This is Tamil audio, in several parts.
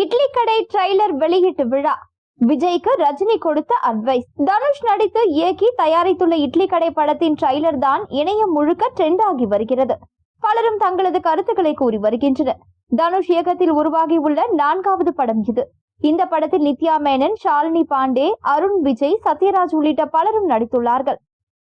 இட்லி கடை ட்ரெய்லர் வெளியீட்டு விழா. விஜய்க்கு ரஜினி கொடுத்த அட்வைஸ் தனுஷ் நடித்து இயக்கி தயாரித்துள்ள இட்லி கடை படத்தின் ட்ரெய்லர் தான் இணையம் முழுக்க ட்ரெண்ட் ஆகி வருகிறது. பலரும் தங்களது கருத்துக்களை கூறி வருகின்றனர். தனுஷ் இயக்கத்தில் உருவாகியுள்ள நான்காவது படம் இது. இந்த படத்தில் நித்யா மேனன் ஷாலினி பாண்டே அருண் விஜய் சத்யராஜ் உள்ளிட்ட பலரும் நடித்துள்ளார்கள்.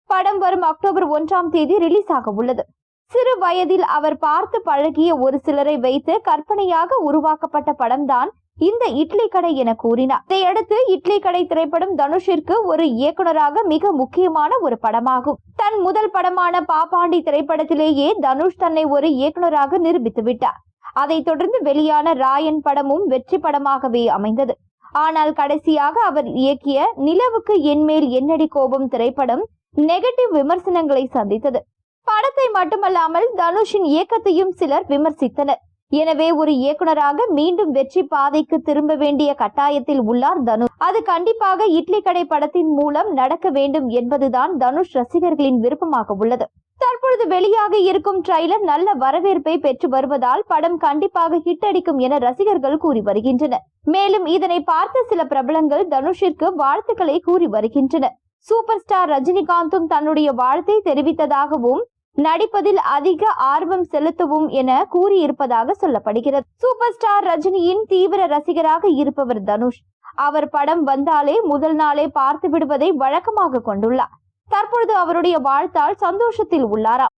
படம் வரும் அக்டோபர் ஒன்றாம் தேதி ரிலீஸ் ஆக உள்ளது. சிறு வயதில் அவர் பார்த்து பழகிய ஒரு சிலரை வைத்து கற்பனையாக உருவாக்கப்பட்ட படம்தான் இந்த இட்லி கடை என கூறினார். இதையடுத்து இட்லி கடை திரைப்படம் தனுஷிற்கு ஒரு இயக்குனராக மிக முக்கியமான ஒரு படமாகும். தன் முதல் படமான பாப்பாண்டி திரைப்படத்திலேயே தனுஷ் தன்னை ஒரு இயக்குனராக நிரூபித்து விட்டார். அதைத் தொடர்ந்து வெளியான ராயன் படமும் வெற்றி படமாகவே அமைந்தது. ஆனால் கடைசியாக அவர் இயக்கிய நிலவுக்கு என்மேல் என்னடி கோபம் திரைப்படம் நெகட்டிவ் விமர்சனங்களை சந்தித்தது. படத்தை மட்டுமல்லாமல் தனுஷின் இயக்கத்தையும் சிலர் விமர்சித்தனர். எனவே ஒரு இயக்குனராக மீண்டும் வெற்றி பாதைக்கு திரும்ப வேண்டிய கட்டாயத்தில் உள்ளார் தனுஷ். அது கண்டிப்பாக இட்லி கடை படத்தின் மூலம் நடக்க வேண்டும் என்பதுதான் தனுஷ் ரசிகர்களின் விருப்பமாக உள்ளது. தற்பொழுது வெளியாக இருக்கும் ட்ரைலர் நல்ல வரவேற்பை பெற்று வருவதால் படம் கண்டிப்பாக ஹிட் அடிக்கும் என ரசிகர்கள் கூறி வருகின்றனர். மேலும் இதனை பார்த்த சில பிரபலங்கள் தனுஷிற்கு வாழ்த்துக்களை கூறி வருகின்றனர். சூப்பர் ஸ்டார் ரஜினிகாந்தும் தன்னுடைய வாழ்த்தை தெரிவித்ததாகவும் நடிப்பதில் அதிக ஆர்வம் செலுத்தவும் என கூறியிருப்பதாக சொல்லப்படுகிறது. சூப்பர் ஸ்டார் ரஜினியின் தீவிர ரசிகராக இருப்பவர் தனுஷ். அவர் படம் வந்தாலே முதல் நாளே பார்த்து விடுவதை வழக்கமாக கொண்டுள்ளார். தற்பொழுது அவருடைய வாழ்த்தால் சந்தோஷத்தில் உள்ளாராம்